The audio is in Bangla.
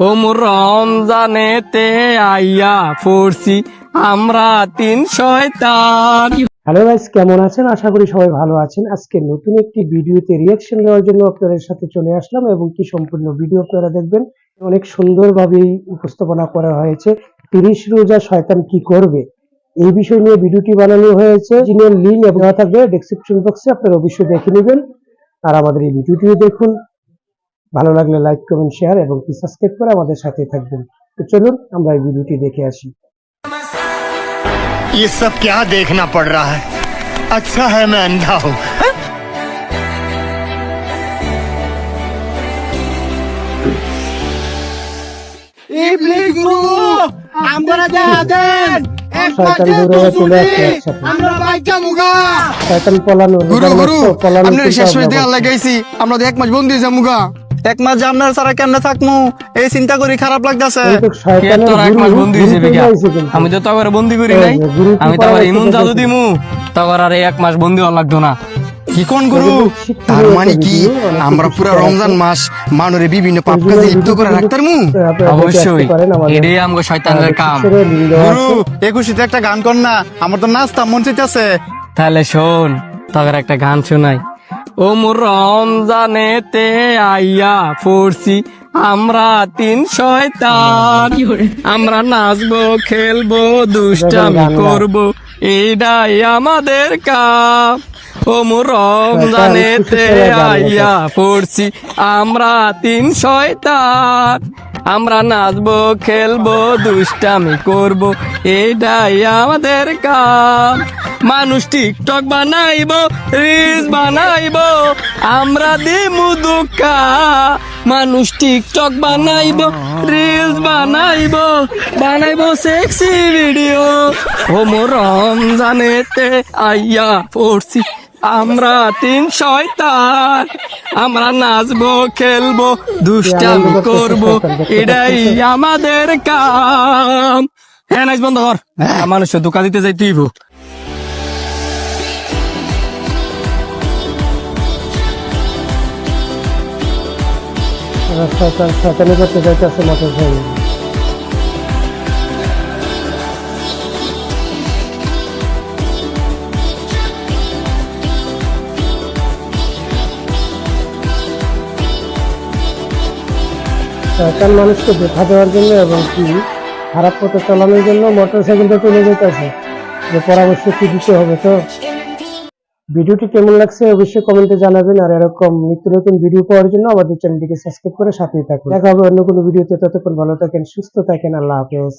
ও মোর রমজানেতে আইয়া পড়ছি আমরা তিন শয়তান। হ্যালো গাইস কেমন আছেন? আশা করি সবাই ভালো আছেন। আজকে নতুন একটি ভিডিওতে রিয়াকশন দেওয়ার জন্য আপনাদের সাথে চলে আসলাম এবং কি সম্পূর্ণ ভিডিও আপনারা দেখবেন। অনেক সুন্দরভাবে উপস্থাপনা করা হয়েছে। তিরিশ রোজা শয়তান কি করবে? এই বিষয় নিয়ে ভিডিওটি বানানো হয়েছে। জিনিয়ার লিঙ্ক দেওয়া থাকবে। ডেসক্রিপশন বক্সে আপনারা অবশ্যই দেখে নেবেন। আর আমাদের এই ভিডিওটিও দেখুন। ভালো লাগলে লাইক কমেন্ট শেয়ার এবং কি সাবস্ক্রাইব করে আমাদের সাথে থাকবেন তো চলুন আমরা এই ভিডিওটি দেখে আসি ये सब क्या देखना पड़ रहा है अच्छा है मैं अंधा हूँ শয়তান দূরে চলে আসছে একসাথে শয়তান পলানো গুরু রোজার গুরু মাস তো পলানো আপনার কিন্তু শেষ হয়ে আমরা দেওয়ার লাগাইছি আমরা তো এক মাস বন্দি হয়ে যাবো গা এক মাস আপনার সারা কেমনে থাকমু? এই চিন্তা করি খারাপ লাগতেছে। এক মাস বন্দি হিসেবে। আমি তো তগর বন্দি করি নাই। আমি তো আবার ইমন জাদু দিমু। তগর আর এক মাস বন্দি হওয়ার লাগতো না। কি কোন গুরু? তার মানে কি? আমরা পুরো রমজান মাস মানুরে বিভিন্ন পাপ কাজে লিপ্ত করে রাখতার মু অবশ্যই। এটাই আমগো শয়তানের কাম। গুরু। একুশিতে একটা গান কর না। আমার তো নাচতাম মন চাইতেছে। তাহলে শোন তগর একটা গান শোনাই। ও মোর রমজানেতে আইয়া পড়ছি। আমরা তিন শয়তান। আমরা নাচবো খেলব দুষ্টামি করব। এইটাই আমাদের কাম। ওমর মোর রমজানেতে আইয়া পড়ছি। আমরা তিন শয়তান। আমরা নাচবো, খেলব, দুষ্টামি করব, এটাই আমাদের কাম। মানুষ টিকটক বানাইবো রিলস বানাইবো, আমরা দিমু দুঃখা মানুষ টিকটক বানাইবো রিলস বানাইবো বানাইবো সেক্সি ভিডিও ও মোর রমজানেতে আইয়া পড়ছি। আমরা তিন শয়তান আমরা নাচবো খেলব দুষ্টামি করব এটাই আমাদের কাম। হ্যাঁ নাচ বন্ধ কর। হ্যাঁ, মানুষের দোকান দিতে যাই তুইব শয়তান করতে চাইতেছে মোটর শয়তান মানুষকে দেখা দেওয়ার জন্য এবং কি খারাপ পথে চালানোর জন্য মোটর সাইকেলটা চলে যেতেছে। যে পরামর্শ কি দিতে হবে তো? ভিডিওটি কেমন লাগছে অবশ্যই কমেন্টে জানাবেন। আর এরকম নিত্য নতুন ভিডিও পাওয়ার জন্য আমাদের চ্যানেলটিকে সাবস্ক্রাইব করে সাথেই থাকুন। দেখা হবে অন্য কোনো ভিডিওতে। ততক্ষণ ভালো থাকেন, সুস্থ থাকেন। আল্লাহ হাফেজ।